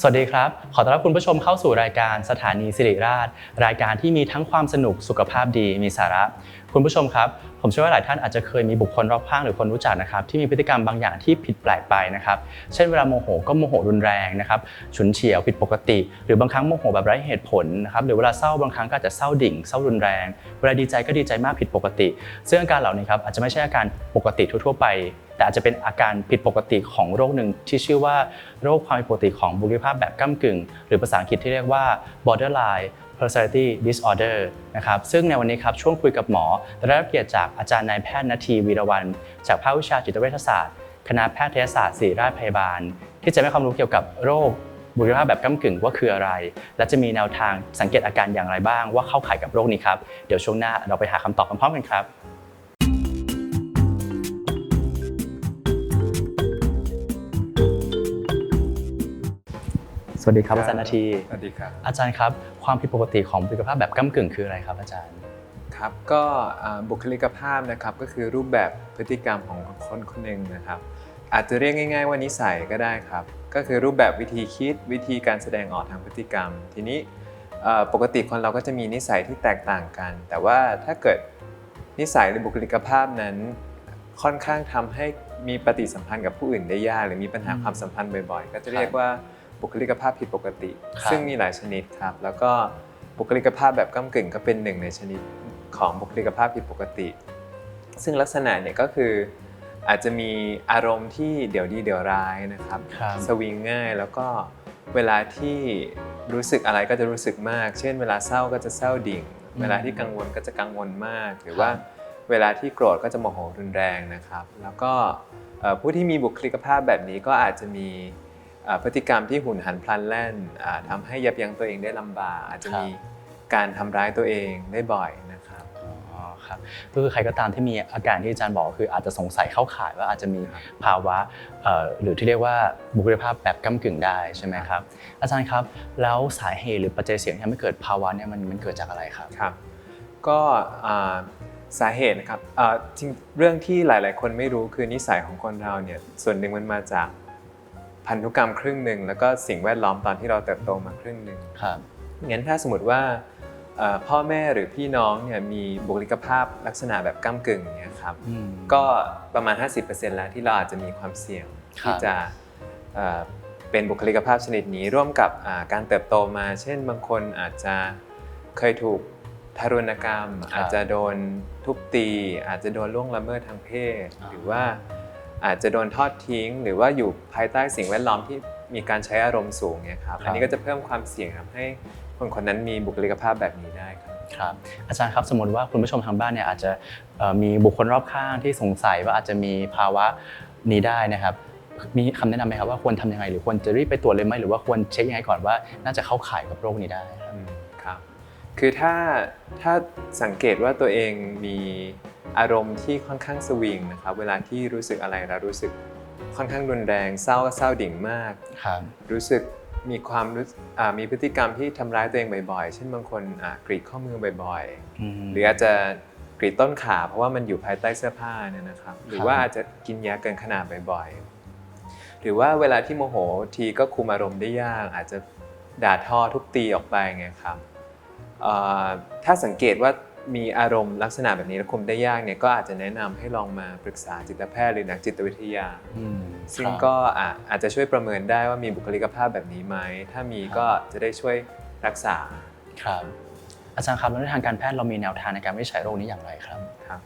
สวัสดีครับ ขอต้อนรับคุณผู้ชมเข้าสู่รายการสถานีสิริราช รายการที่มีทั้งความสนุกสุขภาพดีมีสาระ คุณผู้ชมครับ ผมเชื่อว่าหลายท่านอาจจะเคยมีบุคคลรอบข้างหรือคนรู้จักนะครับที่มีพฤติกรรมบางอย่างที่ผิดแปลกไปนะครับเช่นเวลาโมโหก็โมโหรุนแรงนะครับฉุนเฉียวผิดปกติ หรือบางครั้งโมโหแบบไร้เหตุผลนะครับหรือเวลาเศร้าบางครั้งก็อาจจะเศร้าดิ่งเศร้ารุนแรง เวลาดีใจก็ดีใจมากผิดปกติ ซึ่งอาการเหล่านี้ครับอาจจะไม่ใช่อาการปกติทั่วๆไป แต่อาจจะเป็นอาการผิดปกติของโรคหนึ่งที่ชื่อว่าโรคความผิดปกติของบุคลิกภาพแบบก้ากึ่ง หรือภาษาอังกฤษที่เรียกว่า borderline personality disorder นะครับซึ่งในวันนี้ครับช่วงคุยกับหมอได้รับเกียรติจากอาจารย์นายแพทย์นาทีวีรวัน จากภาควิชาจิตเวชศาสตร์ คณะแพทยศาสตร์ศิริราชพยาบาล ที่จะให้ความรู้เกี่ยวกับโรคบุคลิกภาพแบบก้ากึ่งว่าคืออะไร และจะมีแนวทางสังเกตอาการอย่างไรบ้าง ว่าเข้าข่ายกับโรคนี้ครับ เดี๋ยวช่วงหน้าเราไปหาคำตอบพร้อมๆกันครับ สวัสดีครับอาจารย์นาที สวัสดีครับ อาจารย์ครับ ความผิดปกติของบุคลิกภาพแบบก้ากึ่งคืออะไรครับอาจารย์ ครับ ก็อ่าบุคลิกภาพนะครับก็คือรูปแบบพฤติกรรมของคนคนหนึ่งนะครับ อาจจะเรียกง่าย ๆ ว่านิสัยก็ได้ครับ ก็คือรูปแบบวิธีคิดวิธีการแสดงออกทางพฤติกรรม ทีนี้เอ่อปกติคนเราก็จะมีนิสัยที่แตกต่างกัน แต่ว่าถ้าเกิดนิสัยหรือบุคลิกภาพนั้น ค่อนข้างทำให้มีปฏิสัมพันธ์กับผู้อื่นได้ยาก หรือมีปัญหาอืมความสัมพันธ์บ่อยๆ ก็จะเรียกว่า บุคลิกภาพผิดปกติ ครับ ซึ่งมีหลายชนิดครับ แล้วก็บุคลิกภาพแบบก้ากึ่งก็เป็นหนึ่งในชนิดของบุคลิกภาพผิดปกติ ซึ่งลักษณะเนี่ยก็คืออาจจะมีอารมณ์ที่เดี๋ยวดีเดี๋ยวร้ายนะครับ ครับ สวิงง่ายแล้วก็เวลาที่รู้สึกอะไรก็จะรู้สึกมาก เช่น เวลาเศร้าก็จะเศร้าดิ่ง อืม เวลาที่กังวลก็จะกังวลมาก หรือว่าเวลาที่โกรธก็จะโมโหรุนแรงนะครับ แล้วก็เอ่อผู้ที่มีบุคลิกภาพแบบนี้ก็อาจจะมีเอ่อ พฤติกรรมที่หุนหันพลันแล่นอ่าทำให้ยับยั้งตัวเองได้ลำบากอาจจะมีการทำร้ายตัวเองได้บ่อยนะครับอ๋อครับก็คือใครก็ตามที่มีอาการที่อาจารย์บอกก็คืออาจจะสงสัยเข้าข่ายว่าอาจจะมีครับภาวะเอ่อหรือที่เรียกว่าบุคลิกภาพแบบก้ากึ่งได้ใช่ไหมครับ อาจารย์ครับแล้วสาเหตุหรือปัจจัยเสี่ยงที่ทำให้เกิดภาวะเนี่ยมันมันเกิดจากอะไรครับครับ ก็อ่าสาเหตุนะครับอ่าจริงเรื่องที่หลาย ๆ คนไม่รู้คือนิสัยของคนเราเนี่ยส่วนหนึ่งมันมาจาก พันธุกรรมครึ่งหนึ่งแล้วก็สิ่งแวดล้อมตอนที่เราเติบโตมาครึ่งหนึ่งครับงั้นถ้าสมมติว่าเอ่อพ่อแม่หรือพี่น้องเนี่ยมีบุคลิกภาพลักษณะแบบก้ากึ่งเนี่ยครับอืมก็ประมาณ 50%แล้วที่เราอาจจะมีความเสี่ยงครับที่จะเอ่อเป็นบุคลิกภาพชนิดนี้ร่วมกับอ่าการเติบโตมา เช่นบางคนอาจจะเคยถูกทารุณกรรม อาจจะโดนทุบตี อาจจะโดนล่วงละเมิดทางเพศ หรือว่า อาจจะโดนทอดทิ้ง หรือว่าอยู่ภายใต้สิ่งแวดล้อมที่มีการใช้อารมณ์สูงเนี่ยครับอันนี้ก็จะเพิ่มความเสี่ยงทำให้คนคนนั้นมีบุคลิกภาพแบบนี้ได้ครับครับอาจารย์ครับสมมติว่าคุณผู้ชมทางบ้านเนี่ยอาจจะเอ่อมีบุคคลรอบข้างที่สงสัยว่าอาจจะมีภาวะนี้ได้นะครับมีคำแนะนำไหมครับว่าควรทำยังไง หรือควรจะรีบไปตรวจเลยไหมหรือว่าควรเช็คยังไงก่อนว่า น่าจะเข้าข่ายกับโรคนี้ได้ครับอืมครับคือถ้าถ้าสังเกตว่าตัวเองมี อารมณ์ที่ค่อนข้างสวิงนะครับเวลาที่รู้สึกอะไรแล้วรู้สึกค่อนข้างรุนแรงเศร้าก็เศร้าดิ่งมาก ครับรู้สึกมีความรู้อ่ามีพฤติกรรมที่ทำร้ายตัวเองบ่อยๆ เช่นบางคนอ่ากรีดข้อมือบ่อยมๆหรืออาจจะกรีดต้นขาเพราะว่ามันอยู่ภายใต้เสื้อผ้าเนี่ยนะครับ หรือว่าอาจจะกินยาเกินขนาดบ่อยๆ หรือว่าเวลาที่โมโหทีก็คุมอารมณ์ได้ยาก อาจจะด่าทอทุบตีออกไปไงครับเอ่อถ้าสังเกตว่า มีอารมณ์ลักษณะแบบนี้และคุมได้ยากเนี่ยก็อาจจะแนะนำให้ลองมาปรึกษาจิตแพทย์หรือนักจิตวิทยา อืมซึ่งครับก็อะอาจจะช่วยประเมินได้ว่ามีบุคลิกภาพแบบนี้ไหม ถ้ามีก็จะได้ช่วยรักษา ครับ อาจารย์ครับแล้วในทางการแพทย์เรามีแนวทางในการวินิจฉัยโรคนี้อย่างไรครับ ครับ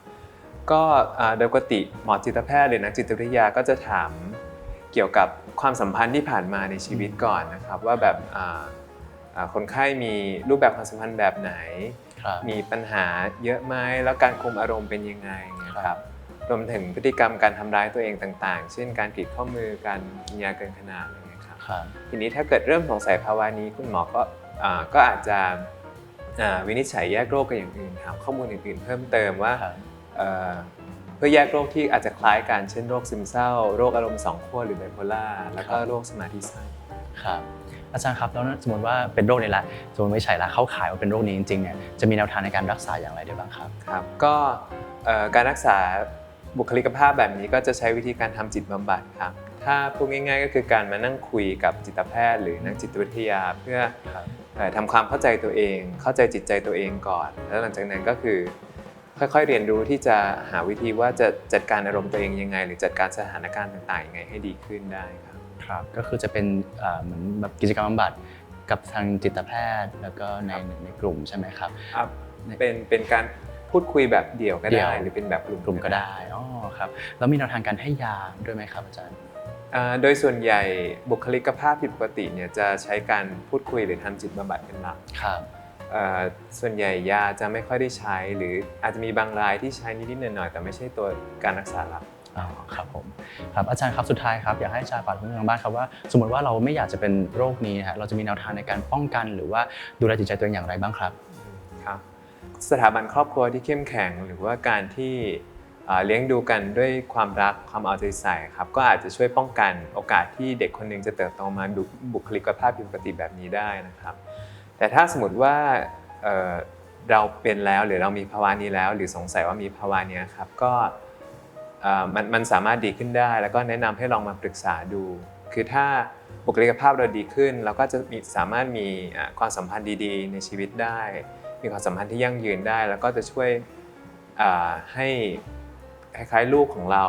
ก็อ่าโดยปกติหมอจิตแพทย์หรือนักจิตวิทยาก็จะถามเกี่ยวกับความสัมพันธ์ที่ผ่านมาในชีวิตก่อนนะครับ ว่าแบบอ่าอ่าคนไข้มีรูปแบบความสัมพันธ์แบบไหน ครับ มีปัญหาเยอะไหมแล้วการคุมอารมณ์เป็นยังไงนะคครัรับบรวมถึงพฤติกรรมการทำร้ายตัวเองต่างๆ เช่นการกรีดข้อมือการกินยาเกินขนาดอะไรอย่างเงี้ยครับครับ ทีนี้ถ้าเกิดเริ่มสงสัยภาวะนี้คุณหมอก็อ่าก็อาจจะอ่าวินิจฉัยแยกโรคกับอย่างอื่นถามข้อมูลอื่นๆ เพิ่มเติมว่าครับเอ่อเพื่อแยกโรคที่อาจจะคล้ายกันเช่นโรคซึมเศร้า โรคอารมณ์สองขั้วหรือไบโพล่าแล้วก็โรคสมาธิสั้น ครับ อาจารย์ครับแล้วสมมติว่าเป็นโรคนี้ละสมมติไม่ใช่ละเข้าข่ายว่าเป็นโรคนี้จริงๆเนี่ยจะมีแนวทางในการรักษาอย่างไรได้บ้างครับครับก็เอ่อการรักษาบุคลิกภาพแบบนี้ก็จะใช้วิธีการทำจิตบำบัดครับถ้าพูดง่าย ๆ ก็คือการมานั่งคุยกับจิตแพทย์ หรือนักจิตวิทยาเพื่อครับเอ่อทำความเข้าใจตัวเอง เข้าใจจิตใจตัวเองก่อน แล้วหลังจากนั้นก็คือ ค่อยๆเรียนรู้ที่จะหาวิธีว่าจะจัดการอารมณ์ตัวเองยังไง หรือจัดการสถานการณ์ต่างๆยังไงให้ดีขึ้นได้ครับ ครับก็คือจะเป็นเอ่อเหมือนแบบกิจกรรมบำบัดกับทางจิตแพทย์ แล้วก็ในในกลุ่มใช่ไหมครับ ครับเป็นเป็นการพูดคุยแบบเดี่ยวก็เดี่ได้ยว หรือเป็นแบบกลุ่มกลุ่มก็ได้อ๋อครับแล้วมีแนวทางการให้ยาด้วยไหมครับอาจารย์ อ่าโดยส่วนใหญ่บุคลิกภาพผิดปกติเนี่ยจะใช้การพูดคุยหรือทำจิตบำบัดเป็นหลักครับ เอ่อส่วนใหญ่ยาจะไม่ค่อยได้ใช้ หรืออาจจะมีบางรายที่ใช้นิดๆหน่อยๆแต่ไม่ใช่ตัวการรักษาหลัก อ๋อครับผมครับอาจารย์ครับสุดท้ายครับอยากให้อาจารย์ฝากถึงทางบ้านครับว่าสมมติว่าเราไม่อยากจะเป็นโรคนี้นะฮะเราจะมีแนวทางในการป้องกันหรือว่าดูแลจิตใจตัวเองอย่างไรบ้างครับครับ สถาบันครอบครัวที่เข้มแข็ง หรือว่าการที่เลี้ยงดูกันด้วยความรักความเอาใจใส่ครับก็อาจจะช่วยป้องกันโอกาสที่เด็กคนหนึ่งจะเติบโตมาดูบุคลิกภาพผิดปกติแบบนี้ได้นะครับ แต่ถ้าสมมติว่าเราเป็นแล้วหรือเรามีภาวะนี้แล้ว หรือสงสัยว่ามีภาวะนี้ครับก็ มันมันสามารถดีขึ้นได้ แล้วก็แนะนำให้ลองมาปรึกษาดู คือถ้าบุคลิกภาพเราดีขึ้น เราก็จะมีสามารถมีความสัมพันธ์ดีๆ ในชีวิตได้ มีความสัมพันธ์ที่ยั่งยืนได้ แล้วก็จะช่วยให้คล้ายๆลูกของเรา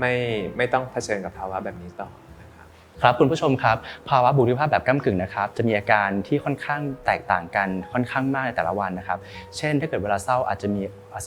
ไม่ไม่ต้องเผชิญกับภาวะแบบนี้ต่อครับครับคุณผู้ชมครับภาวะบุคลิกภาพแบบก้ากึ่งนะครับจะมีอาการที่ค่อนข้างแตกต่างกันค่อนข้างมากในแต่ละวันนะครับ เช่น ถ้าเกิดเวลาเศร้าอาจจะมี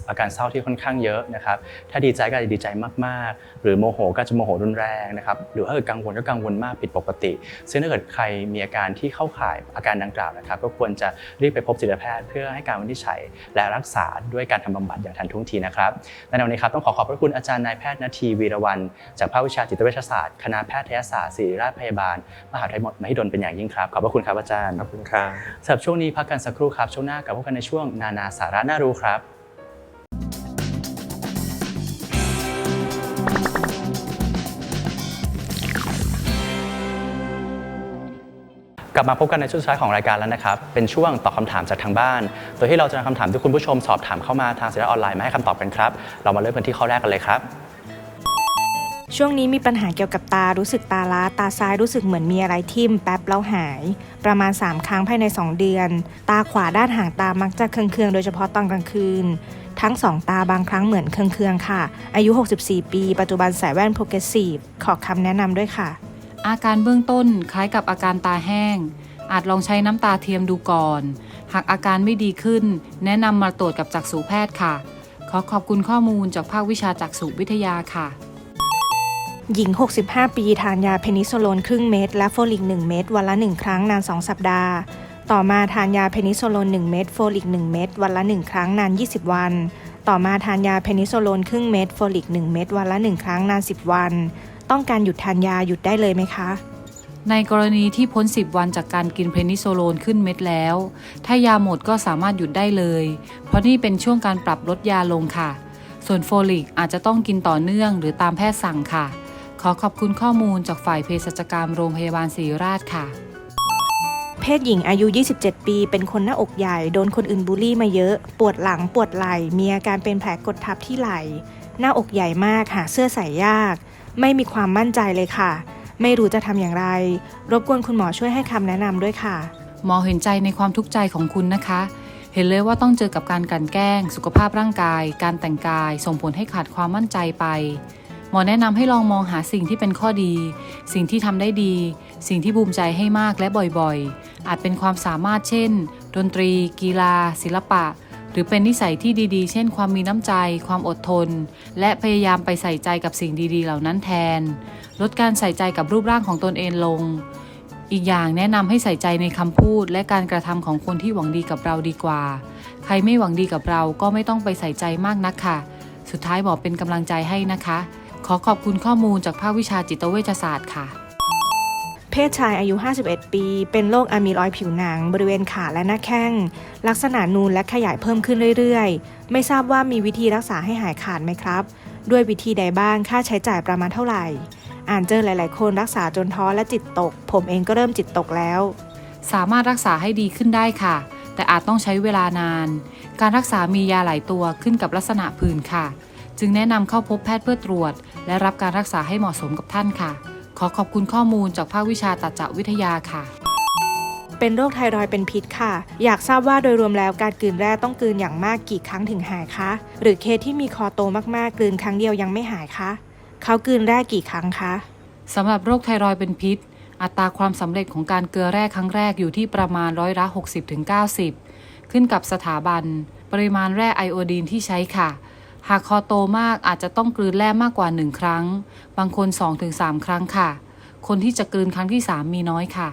อาการเศร้าที่ค่อนข้างเยอะนะครับถ้าดีใจก็อาจจะดีใจมากๆ หรือโมโหก็จะโมโหรุนแรงนะครับหรือถ้าเกิดกังวลก็กังวลมากผิดปกติ ซึ่งถ้าเกิดใครมีอาการที่เข้าข่ายอาการดังกล่าวนะครับ ก็ควรจะรีบไปพบจิตแพทย์ เพื่อให้การวินิจฉัยและรักษาด้วยการทำบำบัดอย่างทันท่วงทีนะครับและในวันนี้ครับต้องขอขอบพระคุณอาจารย์นายแพทย์นาทีวีรวันจากภาควิชาจิตเวชศาสตร์คณะแพทยศาสตร์ศิริราชพยาบาลมหาวิทยาลัยมหิดลเป็นอย่างยิ่งครับขอบพระคุณครับอาจารย์ขอบคุณครับสำหรับช่วงนี้พักกันสักครู่ครับช่วงหน้ากลับพบกันในช่วงนานาสาระน่ารู้ครับ กลับมาพบกันในช่วงสุดท้ายของรายการแล้วนะครับ เป็นช่วงตอบคำถามจากทางบ้าน โดยที่เราจะนำคำถามที่คุณผู้ชมสอบถามเข้ามาทางสื่อออนไลน์มาให้คำตอบกันครับ เรามาเริ่มกันที่ข้อแรกกันเลยครับ ช่วงนี้มีปัญหาเกี่ยวกับตา รู้สึกตาล้า ตาซ้ายรู้สึกเหมือนมีอะไรทิ่ม แป๊บแล้วหาย ประมาณ 3 ครั้งภายใน 2 เดือน ตาขวาด้านหางตามักจะเคืองๆ โดยเฉพาะตอนกลางคืน ทั้งสองตาบางครั้งเหมือนเคืองๆ ค่ะ อายุ 64 ปี ปัจจุบันใส่แว่นโปรเกรสซีฟ ขอคำแนะนำด้วยค่ะ อาการเบื้องต้นคล้ายกับอาการตาแห้ง อาจลองใช้น้ำตาเทียมดูก่อน หากอาการไม่ดีขึ้น แนะนำมาตรวจกับจักษุแพทย์ค่ะ ขอขอบคุณข้อมูลจากภาควิชาจักษุวิทยาค่ะ หญิง 65 ปีทานยาเพนิซิลลินครึ่งเม็ดและโฟลิก 1 เม็ดวันละ 1 ครั้งนาน 2 สัปดาห์ ต่อมาทานยาเพนิซิลลิน1 เม็ดโฟลิก 1 เม็ดวันละ 1 ครั้งนาน 20 วัน ต่อมาทานยาเพนิซิลลินครึ่งเม็ดโฟลิก 1 เม็ดวันละ 1 ครั้งนาน 10 วัน ต้องการหยุดทานยาหยุดได้เลยไหมคะ ในกรณีที่พ้น 10 วันจากการกินเพนิโซโลนขึ้นเม็ดแล้ว ถ้ายาหมดก็สามารถหยุดได้เลย เพราะนี่เป็นช่วงการปรับลดยาลงค่ะ ส่วนโฟลิกอาจจะต้องกินต่อเนื่องหรือตามแพทย์สั่งค่ะ ขอขอบคุณข้อมูลจากฝ่ายเภสัชกรรมโรงพยาบาลศรีราชค่ะเพศหญิงอายุ 27 ปี เป็นคนหน้าอกใหญ่ โดนคนอื่นบูลลี่มาเยอะ ปวดหลัง ปวดไหล่ มีอาการเป็นแผลกดทับที่ไหล่ หน้าอกใหญ่มาก หาเสื้อใส่ยาก ไม่มีความมั่นใจเลยค่ะ ไม่รู้จะทำอย่างไร รบกวนคุณหมอช่วยให้คำแนะนำด้วยค่ะ หมอเห็นใจในความทุกข์ใจของคุณนะคะ เห็นเลยว่าต้องเจอกับการกลันแกล้ง สุขภาพร่างกาย การแต่งกาย ส่งผลให้ขาดความมั่นใจไป หมอแนะนำให้ลองมองหาสิ่งที่เป็นข้อดี สิ่งที่ทำได้ดี สิ่งที่ภูมิใจให้มากและบ่อยๆ อาจเป็นความสามารถเช่น ดนตรี กีฬา ศิลปะ หรือเป็นนิสัยที่ดีๆ เช่น ความมีน้ำใจ ความอดทน และพยายามไปใส่ใจกับสิ่งดีๆ เหล่านั้นแทน ลดการใส่ใจกับรูปร่างของตนเองลง อีกอย่างแนะนำให้ใส่ใจในคำพูด และการกระทำของคนที่หวังดีกับเราดีกว่า ใครไม่หวังดีกับเราก็ไม่ต้องไปใส่ใจมากนักค่ะ สุดท้ายหมอเป็นกำลังใจให้นะคะ ขอขอบคุณข้อมูลจากภาควิชาจิตเวชศาสตร์ค่ะ เพศชายอายุ 51 ปี เป็นโรคอะมีรอยผิวหนัง บริเวณขาและหน้าแข้ง ลักษณะนูนและขยายเพิ่มขึ้นเรื่อยๆ ไม่ทราบว่ามีวิธีรักษาให้หายขาดไหมครับ ด้วยวิธีใดบ้าง ค่าใช้จ่ายประมาณเท่าไหร่ อ่านเจอหลายๆ คนรักษาจนท้อและจิตตก ผมเองก็เริ่มจิตตกแล้ว สามารถรักษาให้ดีขึ้นได้ค่ะ แต่อาจต้องใช้เวลานาน การรักษามียาหลายตัวขึ้นกับลักษณะผื่นค่ะ จึงแนะนำเข้าพบแพทย์เพื่อตรวจ และรับการรักษาให้เหมาะสมกับท่านค่ะ ขอขอบคุณข้อมูลจากภาควิชาตัดจวิทยาค่ะ เป็นโรคไทรอยด์เป็นพิษค่ะ อยากทราบว่าโดยรวมแล้วการกลืนแร่ต้องกลืนอย่างมากกี่ครั้งถึงหายคะ หรือเคสที่มีคอโตมากๆ กลืนครั้งเดียวยังไม่หายคะ เขากลืนแร่กี่ครั้งคะสำหรับโรคไทรอยด์เป็นพิษ อัตราความสำเร็จของการเกลือแร่ครั้งแรกอยู่ที่ประมาณร้อยละ60-90 ขึ้นกับสถาบัน ปริมาณแร่ไอโอดีนที่ใช้ค่ะ หากคอโตมากอาจจะต้องกลืนแร่มากกว่า 1 ครั้ง บางคน 2-3 ครั้งค่ะ คนที่จะกลืนครั้งที่ 3 มีน้อยค่ะ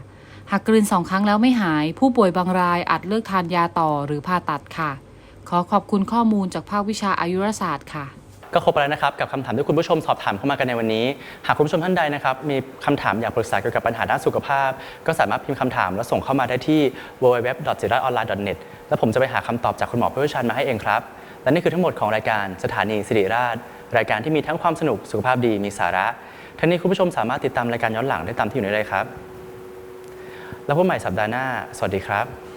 หากกลืน2ครั้งแล้วไม่หาย ผู้ป่วยบางรายอาจเลิกทานยาต่อหรือผ่าตัดค่ะ ขอขอบคุณข้อมูลจากภาควิชาอายุรศาสตร์ค่ะก็ครบแล้วนะครับกับคำถามที่คุณผู้ชมสอบถามเข้ามากันในวันนี้ หากคุณผู้ชมท่านใดนะครับมีคำถามอยากปรึกษาเกี่ยวกับปัญหาด้านสุขภาพ ก็สามารถพิมพ์คำถามและส่งเข้ามาได้ที่ www. จิรัตออนไลน์ net และผมจะไปหาคำตอบจากคุณหมอผู้เชี่ยวชาญมาให้เองครับ และนี่คือทั้งหมดของรายการสถานีสิริราช รายการที่มีทั้งความสนุกสุขภาพดีมีสาระทั้งนี้คุณผู้ชมสามารถติดตามรายการย้อนหลังได้ตามที่อยู่ในเลยครับ แล้วพบใหม่สัปดาห์หน้า สวัสดีครับ